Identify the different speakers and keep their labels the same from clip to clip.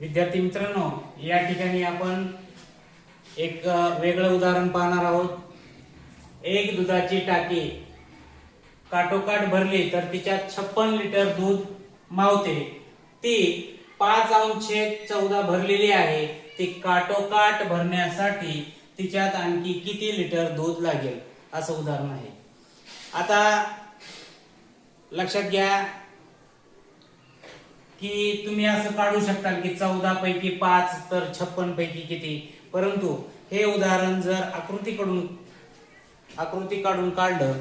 Speaker 1: विद्यार्थी मित्रांनो या ठिकाणी आपण एक वेगळं उदाहरण पाहणार आहोत. एक दुधाची टाकी काटोकाट भरली तर तिच्यात छप्पन लिटर दूध मावते. ती पाच अंश चौदा भरलेली आहे. ती काटोकाट भरण्यासाठी तिच्यात आणखी किती लिटर दूध लागेल? असं उदाहरण आहे. आता लक्षात घ्या की तुम्ही असं काढू शकता की चौदा पैकी पाच तर छप्पन पैकी किती? परंतु हे उदाहरण जर आकृतीकडून आकृती काढून काढलं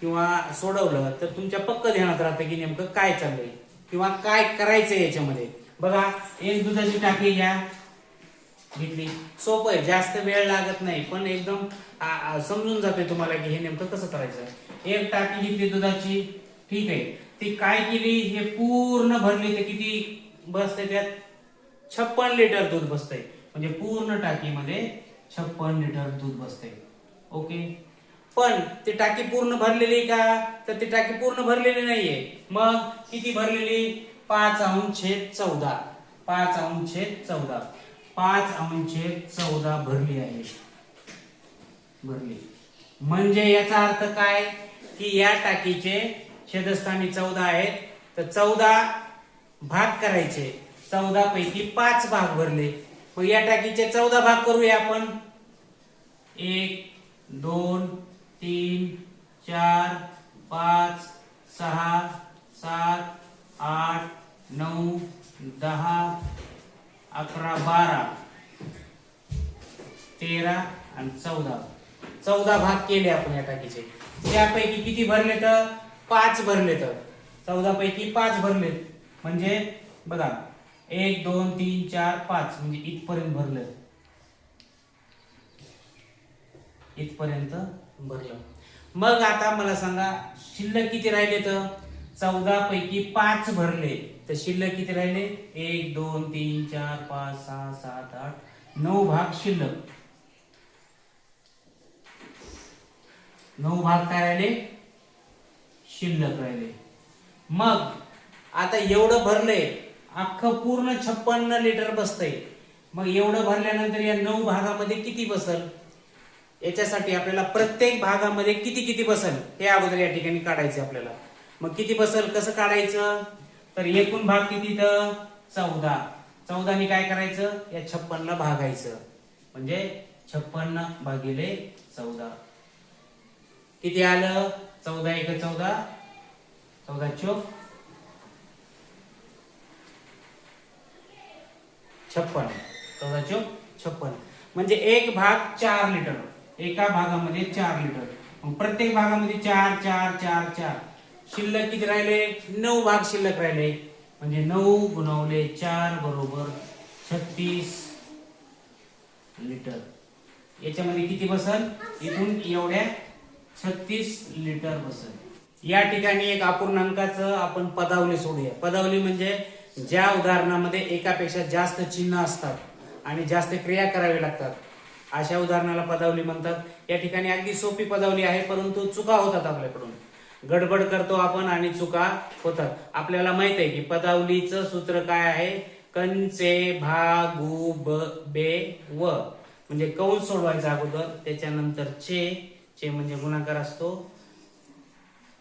Speaker 1: किंवा सोडवलं तर तुमच्या पक्क ध्यानात राहतं की नेमकं काय चाललंय किंवा काय करायचंय याच्यामध्ये. बघा एक दुधाची टाकी घ्या. घेतली. सोपं आहे जास्त वेळ लागत नाही पण एकदम समजून जाते तुम्हाला की हे नेमकं कसं करायचं. एक टाकी घेतली दुधाची ठीक आहे. ती काय केली हे पूर्ण भरली तर किती बसते त्यात? छप्पन लिटर दूध बसतंय. म्हणजे पूर्ण टाकीमध्ये छप्पन लिटर दूध बसते ओके? पण ती टाकी पूर्ण भरलेली आहे का? तर ती टाकी पूर्ण भरलेली नाहीये. मग किती भरलेली? पाच अंश छेद चौदा. पाच अंश छेद चौदा. पाच अंशे चौदा भरली आहे. भरली. म्हणजे याचा अर्थ काय? की या टाकीचे छेदस्थानी चौदा आहेत. तर चौदा भाग करायचे. चौदा पैकी पाच भाग भरले. मग या टाकीचे चौदा भाग करूया आपण. एक दोन तीन चार पाच सहा सात आठ नऊ दहा अकरा बारा तेरा आणि चौदा. चौदा भाग केले आपण या टाकीचे. त्यापैकी किती भरले तर? पाच भरले तर. चौदा पैकी पाच भरले. म्हणजे बघा एक दोन तीन चार पाच. म्हणजे इथपर्यंत भरलं. इथपर्यंत भरलं. मग आता मला सांगा शिल्लक किती राहिले तर? चौदा पैकी पाच भरले. तर शिल्लक किती राहिले? एक दोन तीन चार पाच सहा सात आठ नऊ भाग शिल्लक. नऊ भाग काय राहिले? शिल्लक राहिले. मग आता एवढं भरलंय अख्खं पूर्ण छप्पन्न लिटर बसतंय. मग एवढं भरल्यानंतर या नऊ भागामध्ये किती बसल? याच्यासाठी आपल्याला प्रत्येक भागामध्ये किती किती बसल? हे अगोदर या ठिकाणी काढायचं आपल्याला. मग किती बसल? कसं काढायचं? तर एकूण भाग किती तर चौदा. चौदाने काय करायचं? या छप्पनला भागायचं. म्हणजे छप्पन्न भागिले चौदा. किती आलं? चौदा एक चौदा. चौदा चोक. छप्पन. चौदा चोक छप्पन. म्हणजे एक भाग चार लिटर. एका भागामध्ये चार लिटर. प्रत्येक भागामध्ये चार चार चार चार. शिल्लक किती राहिले? नऊ भाग शिल्लक राहिले. म्हणजे नऊ गुणवले चार बरोबर छत्तीस लिटर. याच्यामध्ये किती बसल? इथून एवढ्या छत्तीस लिटर बसल. या ठिकाणी एक अपूर्णांकाचं आपण पदावली सोडूया. पदावली म्हणजे ज्या उदाहरणामध्ये एकापेक्षा जास्त चिन्ह असतात आणि जास्त क्रिया करावी लागतात. अशा उदाहरणाला पदावली म्हणतात. या ठिकाणी अगदी सोपी पदावली आहे परंतु चुका होतात आपल्याकडून. गडबड करतो आपण आणि चुका होतात. आपल्याला माहीत आहे की पदावलीचं सूत्र काय आहे? कंचे भागू ब बे व. म्हणजे कौन सोडवायचा अगोदर त्याच्यानंतर चे चे म्हणजे गुणाकार असतो.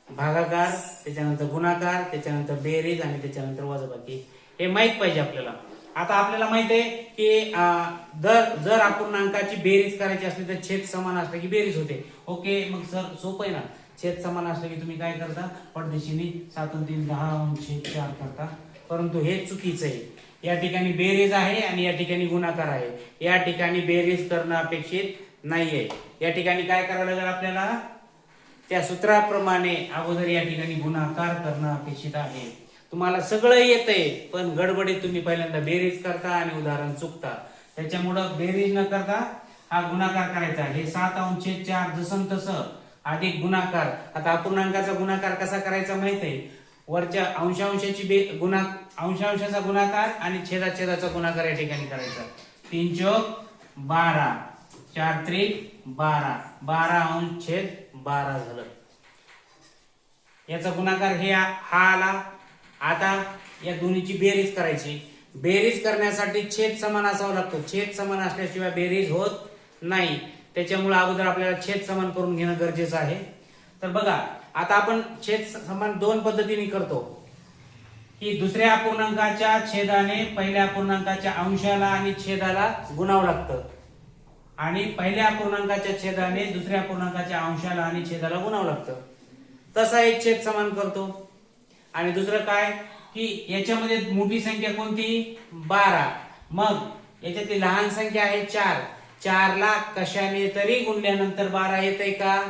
Speaker 1: भागाकार त्याच्यानंतर गुणाकार त्याच्यानंतर बेरीज आणि त्याच्यानंतर वजाबाकी. हे माहीत पाहिजे आपल्याला. आता आपल्याला माहीत आहे की दर जर अपूर्णांकाची बेरीज करायची असली तर छेद समान असले की बेरीज होते. ओके मग सर सोपं आहे ना? छेद समान असले की तुम्ही काय करता? पडदेशीने सातून तीन दहा छेद चार करता. परंतु हे चुकीचं आहे. या ठिकाणी बेरीज आहे आणि या ठिकाणी गुणाकार आहे. या ठिकाणी बेरीज करणं अपेक्षित नाहीये. या ठिकाणी काय करावं लागेल आपल्याला? त्या सूत्राप्रमाणे अगोदर या ठिकाणी गुणाकार करणं अपेक्षित आहे. तुम्हाला सगळं येतंय पण गडबडीत तुम्ही पहिल्यांदा बेरीज करता आणि उदाहरण चुकता. त्याच्यामुळं बेरीज न करता हा गुणाकार करायचा. हे सात अंशे चार जसं तसं. अधिक गुणाकार. आता अपूर्णांकाचा गुणाकार कसा करायचा माहीत आहे? वरच्या अंशांशाची बे गुणा अंशांशाचा गुणाकार आणि छेदाछेदाचा गुणाकार या ठिकाणी करायचा. तीन चौक बारा. चार त्रिक बारा. बारा अंश छेद बारा झालं. याचा गुणाकार हे हा आला. आता या दोन्हीची बेरीज करायची. बेरीज करण्यासाठी छेद समान असावा लागतो. छेद समान असल्याशिवाय बेरीज होत नाही. त्याच्यामुळे अगोदर आपल्याला छेद समान करून घेणं गरजेचं आहे. तर बघा आता आपण छेद समान दोन पद्धतीने करतो. की दुसऱ्या अपूर्णांकाच्या छेदाने पहिल्या अपूर्णांकाच्या अंशाला आणि छेदाला गुणावं लागतं. आणि पहिल्या अपूर्णांकाच्या छेदाने दुसऱ्या अपूर्णांकाच्या अंशाला आणि छेदाला गुणावं लागतं. तसा एक छेद समान करतो. आणि दुसरं काय? की याच्यामध्ये मोठी संख्या कोणती? बारा. मग याच्यातली लहान संख्या आहे चार. चारला कशाने तरी गुणल्यानंतर बारा येतंय का?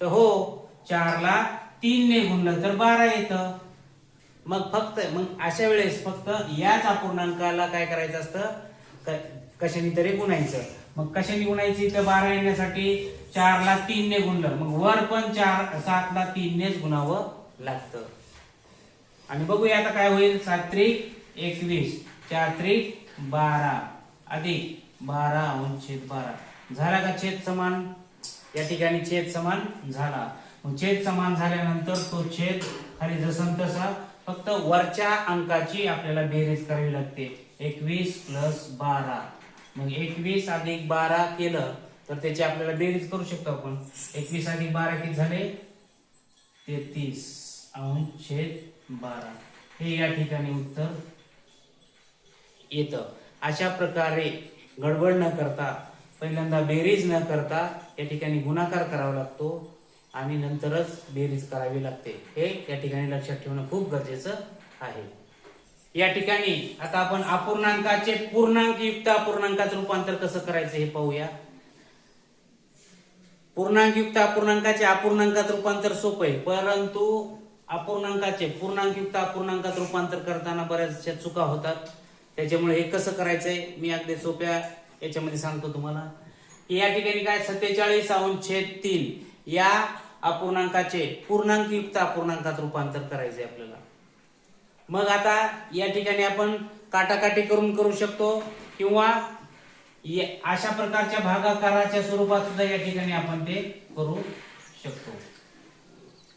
Speaker 1: तर हो चारला तीनने गुणलं तर बारा येतं. मग फक्त मग अशा वेळेस फक्त याच अपूर्णांकाला काय करायचं असतं? क- कशाने तरी गुणायचं. मग कशाने गुणायची? तर बारा येण्यासाठी चारला तीनने गुणलं. मग वर पण चार सातला तीननेच गुणावं लागतं. आणि बघूया आता काय होईल. सात त्रिक एकवीस चार त्रिक बारा. अधिक बारा छेद बारा. झाला का छेद समान? या ठिकाणी छेद समान झाला. छेद समान झाल्यानंतर तो छेद खाली जसं तसा फक्त वरच्या अंकाची आपल्याला बेरीज करावी लागते. एकवीस प्लस बारा. मग एकवीस अधिक बारा केलं तर त्याची आपल्याला बेरीज करू शकतो आपण. एकवीस अधिक बारा किती झाले? तेहतीस अंश छेद बारा. हे या ठिकाणी उत्तर येतं. अशा प्रकारे गडबड न करता पहिल्यांदा बेरीज न करता या ठिकाणी गुणाकार करावा लागतो आणि नंतरच बेरीज करावी लागते. हे या ठिकाणी लक्षात ठेवणं खूप गरजेचं आहे. या ठिकाणी आता आपण अपूर्णांकाचे पूर्णांक युक्त अपूर्णांकात रूपांतर कसं करायचं हे पाहूया. पूर्णांक युक्त अपूर्णांकाचे अपूर्णांकात रूपांतर सोपं आहे परंतु अपूर्णांकाचे पूर्णांक युक्त अपूर्णांकात रूपांतर करताना बऱ्याचशा चुका होतात. त्याच्यामुळे हे कसं करायचंय मी अगदी सोप्या याच्यामध्ये सांगतो तुम्हाला. की या ठिकाणी काय सत्तेचाळीस अंश छेद तीन या अपूर्णांकाचे पूर्णांक युक्त अपूर्णांकात रूपांतर करायचंय आपल्याला. मग आता या ठिकाणी आपण काटाकाटी करून करू शकतो किंवा अशा प्रकारच्या भागाकाराच्या स्वरूपात सुद्धा या ठिकाणी आपण ते करू शकतो.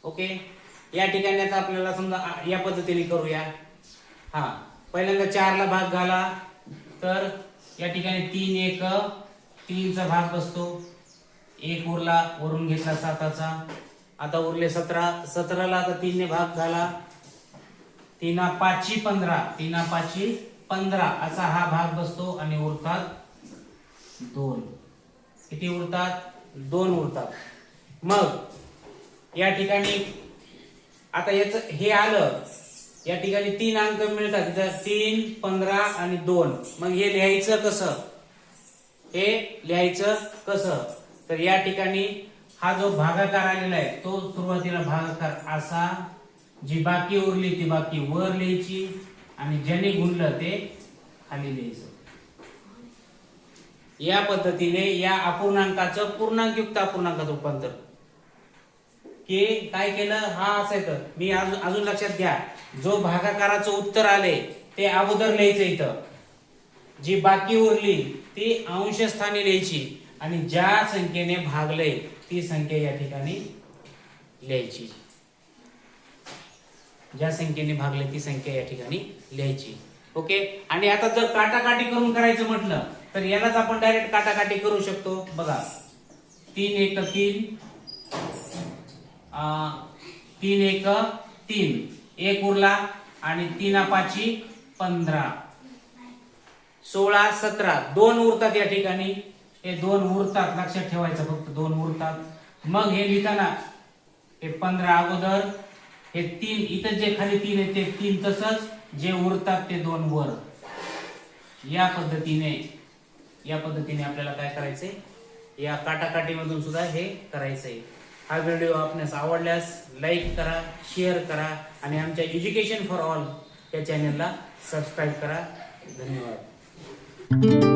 Speaker 1: ओके? या ठिकाणी आता आपल्याला समजा या पद्धतीने करूया. हा. पहिल्यांदा चारला भाग घाला. तर या ठिकाणी तीन एक तीनचा भाग बसतो. एक उरला वरून घेतला साताचा. आता उरले सतरा. सतराला आता तीनने भाग घाला. तीना पाचशे पंधरा. तीना पाचशे पंधरा. असा हा भाग बसतो आणि उरतात दोन. किती उरतात? दोन उरतात. मग या ठिकाणी आता याच हे आलं. या ठिकाणी तीन अंक मिळतात. तिथं तीन पंधरा आणि दोन. मग हे लिहायचं कसं? हे लिहायचं कसं? तर या ठिकाणी हा जो भागाकार आलेला आहे तो सुरुवातीला भागाकार असा जी बाकी उरली ती बाकी वर लिहायची आणि ज्याने गुणलं ते खाली लिहायचं. या पद्धतीने या अपूर्णांकाचं पूर्णांकयुक्त अपूर्णांकात रूपांतर. की काय केलं? हा असायचं मी अजून अजून लक्षात घ्या. जो भागाकाराचं उत्तर आले ते अगोदर लिहायचं इथं. जी बाकी उरली ती अंशस्थानी लिहायची. आणि ज्या संख्येने भागले ती संख्या या ठिकाणी लिहायची. ज्या संख्येने भागले ती संख्या या ठिकाणी लिहायची. ओके? आणि आता जर काटाकाटी करून करायचं म्हटलं तर यालाच आपण डायरेक्ट काटाकाटी करू शकतो. बघा. तीन एक तीन तीन एक तीन. एक उरला आणि तीन पाची पंधरा. सोळा सतरा. दोन उरतात या ठिकाणी. हे दोन उरतात. लक्षात ठेवायचं फक्त दोन उरतात. मग हे लिहिताना हे पंधरा अगोदर हे तीन. इथं जे खाली तीन आहे ते तीन तसंच. जे उरतात ते दोन वर. या पद्धतीने या पद्धतीने आपल्याला काय करायचंय? या काटाकाटीमधून सुद्धा हे करायचंय. हा व्हिडिओ आपणास आवडल्यास लाईक करा शेअर करा आणि आमच्या एज्युकेशन फॉर ऑल या चॅनलला सबस्क्राईब करा. धन्यवाद.